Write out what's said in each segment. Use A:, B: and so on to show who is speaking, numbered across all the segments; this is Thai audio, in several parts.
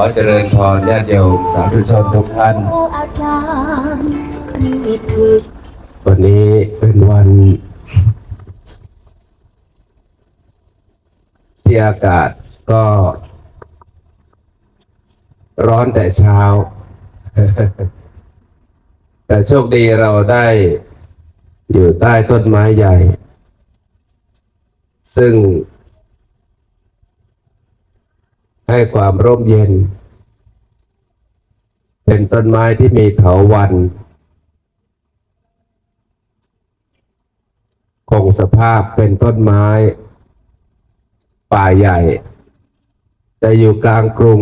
A: อเจริญพรญาติโยมสาธุชนทุกท่าน วันนี้เป็นวัน ที่อากาศก็ ร้อนแต่เช้า แต่โชคดีเราได้อยู่ใต้ต้นไม้ใหญ่ ซึ่ง ให้ความร่มเย็น เป็นต้นไม้ที่มีเถาวันคงสภาพเป็นต้นไม้ ป่าใหญ่ แต่อยู่กลางกรุง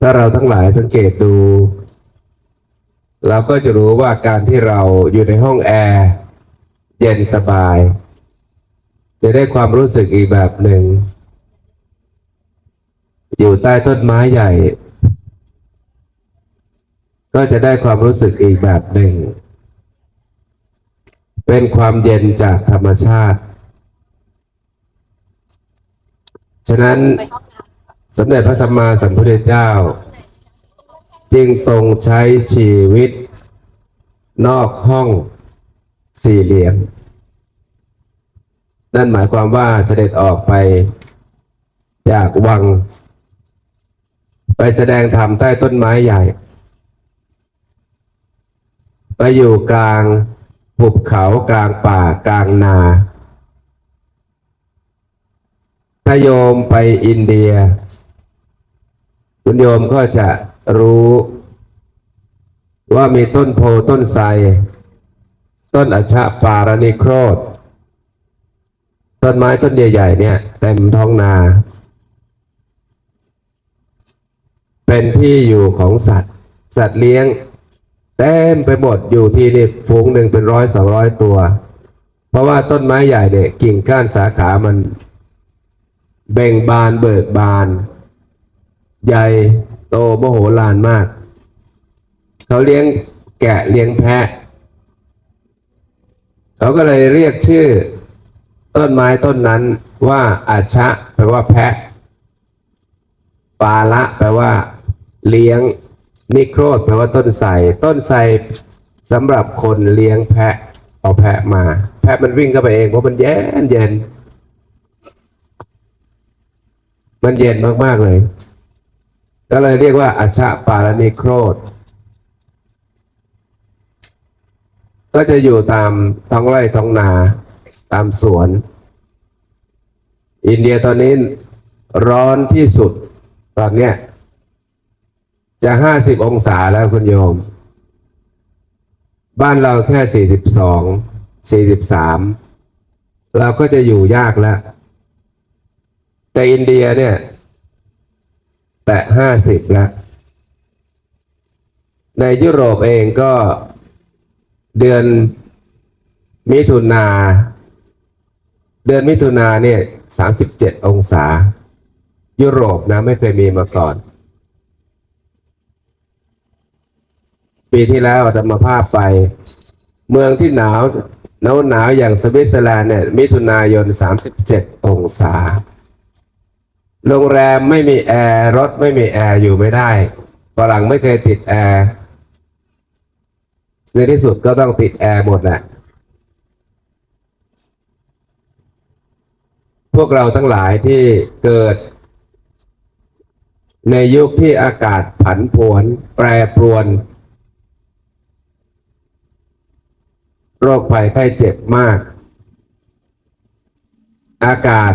A: ถ้าเราทั้งหลายสังเกตดู เราก็จะรู้ว่าการที่เราอยู่ในห้องแอร์ เย็นสบาย จะได้ความรู้สึกอีกแบบหนึ่ง อยู่ใต้ต้นไม้ใหญ่ ก็จะได้ความรู้สึกอีกแบบหนึ่ง เป็นความเย็นจากธรรมชาติ ฉะนั้นสมเด็จพระสัมมาสัมพุทธเจ้า จึงทรงใช้ชีวิต นอกห้องสี่เหลี่ยม นั่นหมายความว่าเสด็จออกไปจากวัง ไปแสดงธรรมใต้ต้นไม้ใหญ่ ไปอยู่กลางหุบเขากลางป่ากลางนาถ้าโยมไปอินเดีย คุณโยมก็จะรู้ว่ามีต้นโพต้นไทรต้นอชะปารณิโครธ ต้นไม้ต้นใหญ่ๆเนี่ยเต็มท้องนา เป็นที่อยู่ของสัตว์ สัตว์เลี้ยงเต็มไปหมดอยู่ที่นี่ฝูงหนึ่งเป็นร้อยสองร้อยตัว เพราะว่าต้นไม้ใหญ่เนี่ยกิ่งก้านสาขามัน เบ่งบานเบิกบาน ใหญ่โตมโหฬารมาก เขาเลี้ยงแกะเลี้ยงแพะ เขาก็เลยเรียกชื่อ ต้นไม้ต้นนั้นว่าอาชะแปลว่าแพะ ปาละแปลว่า เลี้ยง นิโครธแปลว่าต้นไทรต้นไทรสำหรับคนเลี้ยงแพะ เอาแพะมา แพะมันวิ่งเข้าไปเองเพราะมันเย็นเย็น มันเย็นมาก ๆ เลย ก็เลยเรียกว่าอัชะปาละนิโครธก็จะอยู่ตามท้องไร่ท้องนา ตามสวน อินเดียตอนนี้ร้อนที่สุด ตอนเนี้ยจะห้าสิบองศาแล้วคุณโยม บ้านเราแค่สี่สิบสองสี่สิบสามเราก็จะอยู่ยากแล้ว แต่อินเดียเนี่ย แตะห้าสิบแล้ว ในยุโรปเองก็เดือนมิถุนา เดือนมิถุนาเนี่ยสามสิบเจ็ดองศา ยุโรปนะไม่เคยมีมาก่อน ปีที่แล้วอาตมาภาพไป เมืองที่หนาวหนาวหนาวอย่างสวิตเซอร์แลนด์เนี่ยมิถุนายน37องศา โรงแรมไม่มีแอร์รถไม่มีแอร์อยู่ไม่ได้ฝรั่งไม่เคยติดแอร์ในที่สุดก็ต้องติดแอร์หมดแหละ พวกเราทั้งหลายที่เกิด ในยุคที่อากาศผันผวนแปรปรวน โรคภัยไข้เจ็บมาก อากาศ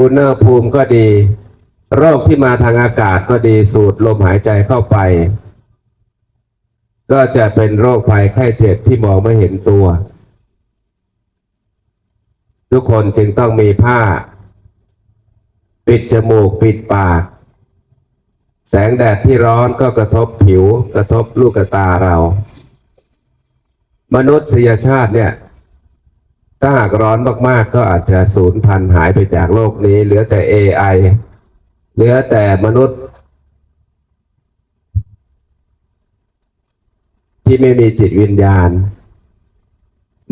A: อุณหภูมิก็ดี โรคที่มาทางอากาศก็ดีสูดลมหายใจเข้าไป ก็จะเป็นโรคภัยไข้เจ็บที่มองไม่เห็นตัว ทุกคนจึงต้องมีผ้า ปิดจมูกปิดปาก แสงแดดที่ร้อนก็กระทบผิว กระทบลูกตาเรา มนุษยชาติเนี่ย ถ้าหากร้อนมากๆ ก็อาจจะสูญพันธุ์หายไปจากโลกนี้ เหลือแต่ AI เหลือแต่มนุษย์ ที่ไม่มีจิตวิญญาณ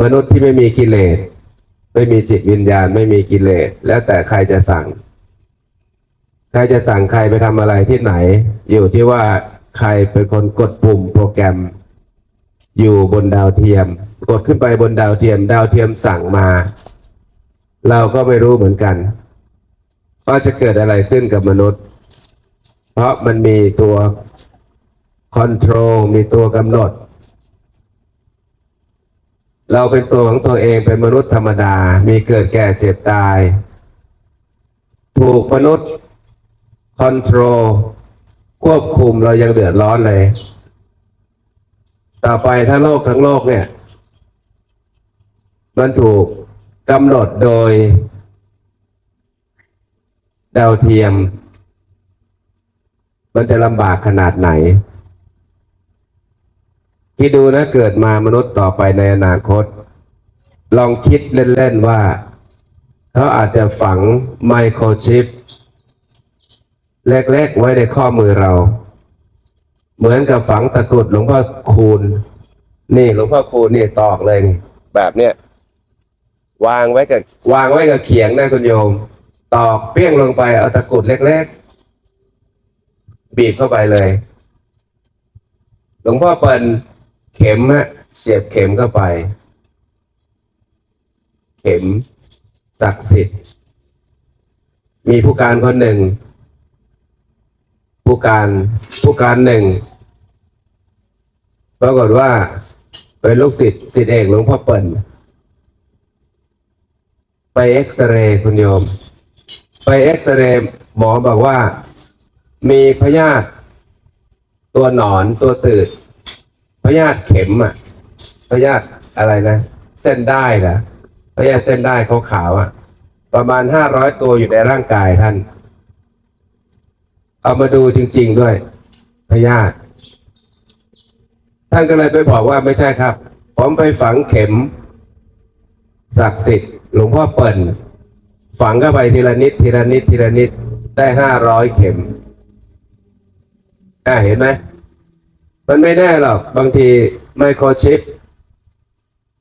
A: มนุษย์ที่ไม่มีกิเลส ไม่มีจิตวิญญาณไม่มีกิเลสแล้วแต่ใครจะสั่ง ใครจะสั่งใครไปทำอะไรที่ไหน อยู่ที่ว่าใครเป็นคนกดปุ่มโปรแกรม อยู่บนดาวเทียม กดขึ้นไปบนดาวเทียม ดาวเทียมสั่งมา เราก็ไม่รู้เหมือนกันว่าจะเกิดอะไรขึ้นกับมนุษย์ เพราะมันมีตัวคอนโทรลมีตัวกำหนด เราเป็นตัวของตัวเองเป็นมนุษย์ธรรมดา มีเกิดแก่เจ็บตาย ถูกมนุษย์คอนโทรลควบคุมเรายังเดือดร้อนเลย ต่อไปถ้าโลกทั้งโลกเนี่ย มันถูกกำหนดโดย ดาวเทียม มันจะลำบากขนาดไหน คิดดูนะเกิดมามนุษย์ต่อไปในอนาคต ลองคิดเล่น ๆ ว่า เขาอาจจะฝังไมโครชิปเล็ก ๆ ไว้ในข้อมือเรา เหมือนกับฝังตะกรุดหลวงพ่อคูณ นี่หลวงพ่อคูณนี่ตอกเลยนี่ แบบเนี้ยวางไว้กับวางไว้กับเขียงนะคุณโยม ตอกเปี้ยงลงไปเอาตะกรุดเล็ก ๆ บีบเข้าไปเลย หลวงพ่อเปิล เข็มฮะเสียบเข็มเข้าไป เข็มศักดิ์สิทธิ์ มีผู้การคนหนึ่ง ผู้การผู้การหนึ่งปรากฏว่าเป็นลูกศิษย์ศิษย์เอกหลวงพ่อเปิ่นไปเอ็กซเรย์คุณโยม ไปเอ็กซเรย์หมอบอกว่า มีพยาธิตัวหนอนตัวตืด พยาธิเข็มอะพยาธิอะไรนะ เส้นได้นะพยาธิเส้นได้ขาวอะ ประมาณห้าร้อยตัวอยู่ในร่างกายท่าน เอามาดูจริง ๆด้วยพยาธิท่านก็เลยไปบอกว่าไม่ใช่ครับ ผมไปฝังเข็มศักดิ์สิทธิ์หลวงพ่อเปิ่น ฝังเข้าไปทีละนิดทีละนิดทีละนิดได้ห้าร้อยเข็มอ่าเห็นไหม มันไม่แน่หรอก บางทีไมโครชิป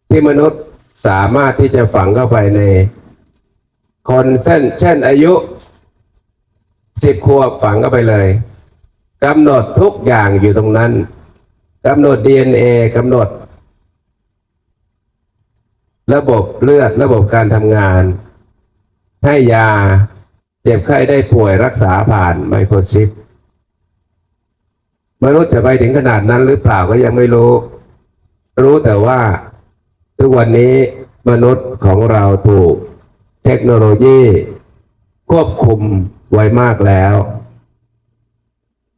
A: ที่มนุษย์สามารถที่จะฝังเข้าไปใน คนเส้นเช่นอายุสิบขวบฝังเข้าไปเลยกำหนดทุกอย่างอยู่ตรงนั้นกำหนด DNA กำหนด ระบบเลือดระบบการทำงาน ให้ยา เจ็บไข้ได้ป่วยรักษาผ่านไมโครชิป มนุษย์จะไปถึงขนาดนั้นหรือเปล่าก็ยังไม่รู้ รู้แต่ว่าทุกวันนี้มนุษย์ของเราถูกเทคโนโลยี ควบคุมไว้มากแล้ว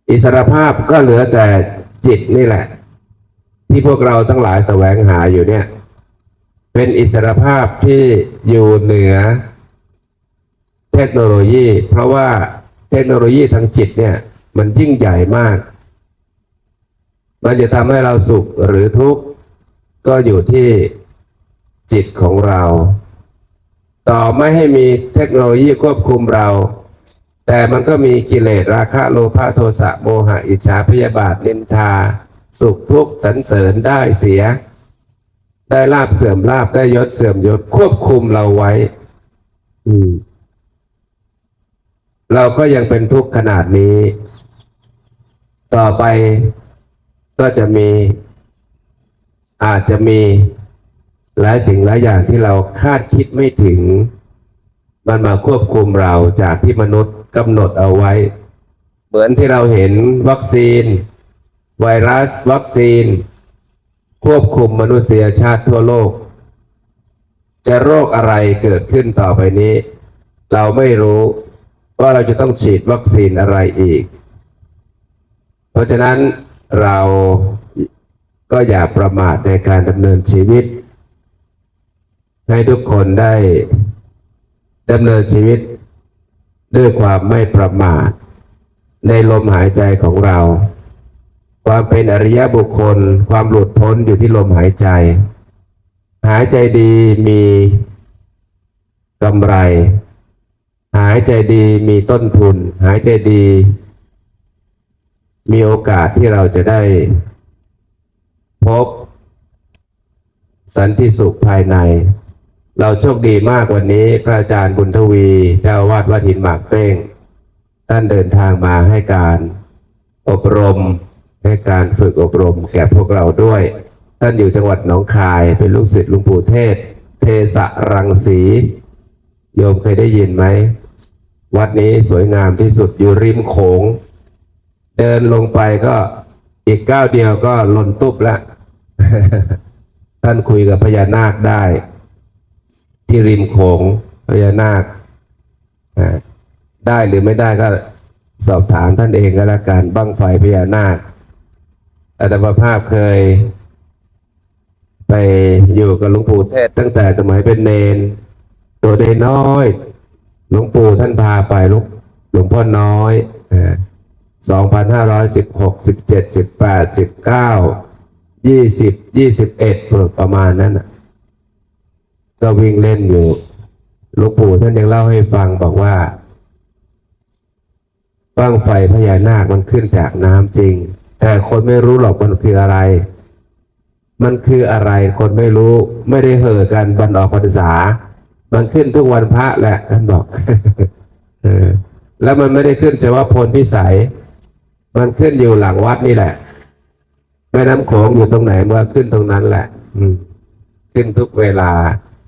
A: อิสรภาพก็เหลือแต่จิตนี่แหละ ที่พวกเราทั้งหลายแสวงหาอยู่เนี่ย เป็นอิสรภาพที่อยู่เหนือ เทคโนโลยี เพราะว่าเทคโนโลยีทางจิตเนี่ย มันยิ่งใหญ่มาก มันจะทำให้เราสุขหรือทุกข์ก็อยู่ที่จิตของเรา ต่อไม่ให้มีเทคโนโลยีควบคุมเรา แต่มันก็มีกิเลสราคะโลภะโทสะโมหะอิจฉาพยาบาทนินทา สุขทุกข์สรรเสริญได้เสีย ได้ลาบเสื่อมลาบได้ยศเสื่อมยศควบคุมเราไว้ อืมเราก็ยังเป็นทุกข์ขนาดนี้ ต่อไป ก็จะมีอาจจะมีหลายสิ่งหลายอย่างที่เราคาดคิดไม่ถึง มันมาควบคุมเราจากที่มนุษย์กำหนดเอาไว้ เหมือนที่เราเห็นวัคซีน ไวรัส วัคซีน ควบคุมมนุษยชาติทั่วโลก จะโรคอะไรเกิดขึ้นต่อไปนี้ เราไม่รู้ว่าเราจะต้องฉีดวัคซีนอะไรอีก เพราะฉะนั้น เราก็อย่าประมาทในการดำเนินชีวิต ให้ทุกคนได้ดำเนินชีวิตด้วยความไม่ประมาท ในลมหายใจของเรา ความเป็นอริยบุคคล ความหลุดพ้นอยู่ที่ลมหายใจ หายใจดีมีกำไร หายใจดีมีต้นทุน หายใจดี มีโอกาสที่เราจะได้ พบ สันติสุขภายใน เราโชคดีมากวันนี้ พระอาจารย์บุญทวี เจ้าวาดวัดหินหมากเป้ง ท่านเดินทางมาให้การอบรมให้การฝึกอบรมแก่พวกเราด้วย ท่านอยู่จังหวัดหนองคายเป็นลูกศิษย์หลุงปู่เทศ เทสะรังสีโยมเคยได้ยินไหม วัดนี้สวยงามที่สุดอยู่ริมโขง เดินลงไปก็อีกก้าวเดียวก็ลนตุบแล้วท่านคุยกับพญานาคได้ ที่ริมโขงพญานาคได้หรือไม่ได้ก็สอบถามท่านเองก็แล้วกันบั้งไฟพญานาคอาตมาภาพเคย ไปอยู่กับหลวงปู่เทศตั้งแต่สมัยเป็นเนน ตัวเนนน้อยหลวงปู่ท่านพาไปหลวงหลวงพ่อน้อยองพันห้า ร้อยสิบหกสิบเจ็ดสิบแปดสิบเก้ายี่สิบยี่สิบเอ็ดประมาณนั้นน่ะก็วิ่งเล่นอยู่หลวงปู่ท่านยังเล่าให้ฟังบอกว่าบ้างไฟพญานาคมันขึ้นจากน้ำจริง แต่คนไม่รู้หรอกมันคืออะไร มันคืออะไรคนไม่รู้ไม่ได้เห่อกันบันออกพรรษา มันขึ้นทุกวันพระแหละท่านบอกเออแล้วมันไม่ได้ขึ้นเฉพาะพลพิสัย มันขึ้นอยู่หลังวัดนี่แหละแม่น้ำโขงอยู่ตรงไหนเมันก็ขึ้นตรงนั้นแหละ อืม ขึ้นทุกเวลา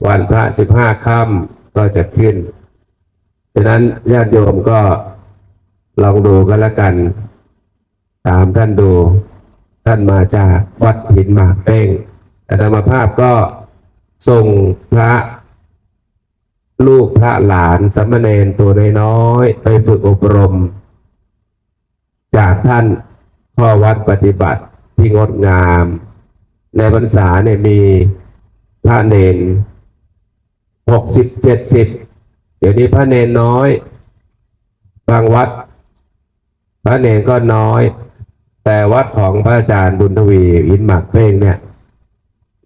A: วันพระสิบห้าค่ำก็จะขึ้นฉะนั้นญาติโยมก็ลองดูกันล้วกัน ตามท่านดู ท่านมาจากวัดหินหมากเป้งอาตมาภาพก็ส่งพระลูกพระหลานสามเณรตัวน้อยๆไปฝึกอบรม จากท่านพ่อวัดปฏิบัติที่งดงาม ในพรรษาเนี่ยมีพระเนนหกสิบเจ็ดสิบเดี๋ยวนี้พระเนนน้อย บางวัด พระเนนก็น้อย แต่วัดของพระอาจารย์บุญทวีอินหมักเพ่งเนี่ย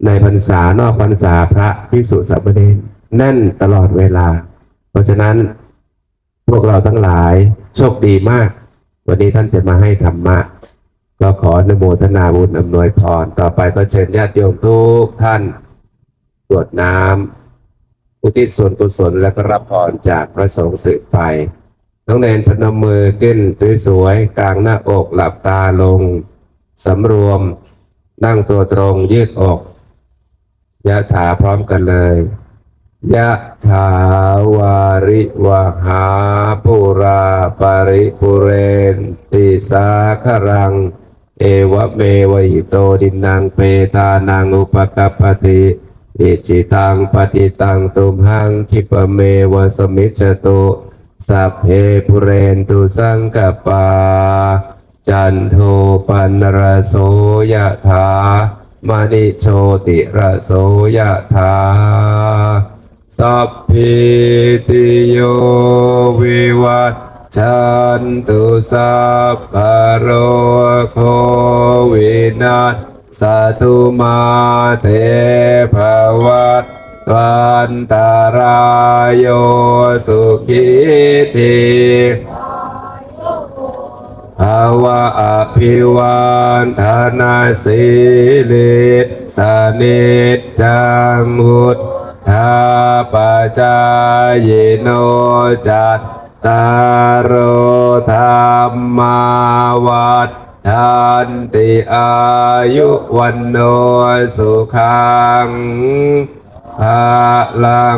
A: ในพรรษานอกพรรษาพระภิกษุสามเณรแน่นตลอดเวลา เพราะฉะนั้นพวกเราทั้งหลายโชคดีมาก วันนี้ท่านจะมาให้ธรรมะ ก็ขออนุโมทนาบุญอำนวยพร ต่อไปก็เชิญญาติโยมทุกท่านกรวดน้ำอุทิศส่วนกุศลและก็รับพรจากพระสงฆ์สืบไปน้องเนนพนมมือขึ้นสวยๆกลางหน้าอกหลับตาลงสำรวม นั่งตัวตรงยืดอกยะถาพร้อมกันเลย ยะถาวาริวหาปุราปาริปุเรนติสาครัง เอวเมวิโตดินังเปตานังอุปกัปติอิจิตังปฏิตังตุมหังคิปเมวสมิจจตุสัพเพปุเรนตุสังกปา จันโทปันรโสยะถามณิโชติระโสยะถา สัพพิติโยวิวัตชันตุสัพพะโรโควินัสสตุมาเตภวัตวันตารายโยสุขิติภาวะอภิวันธนาสิลิสนิจจังมุตาปจายโนจัตตารุธรรมาวัฏทันติอายุวันโนสุขังภาลัง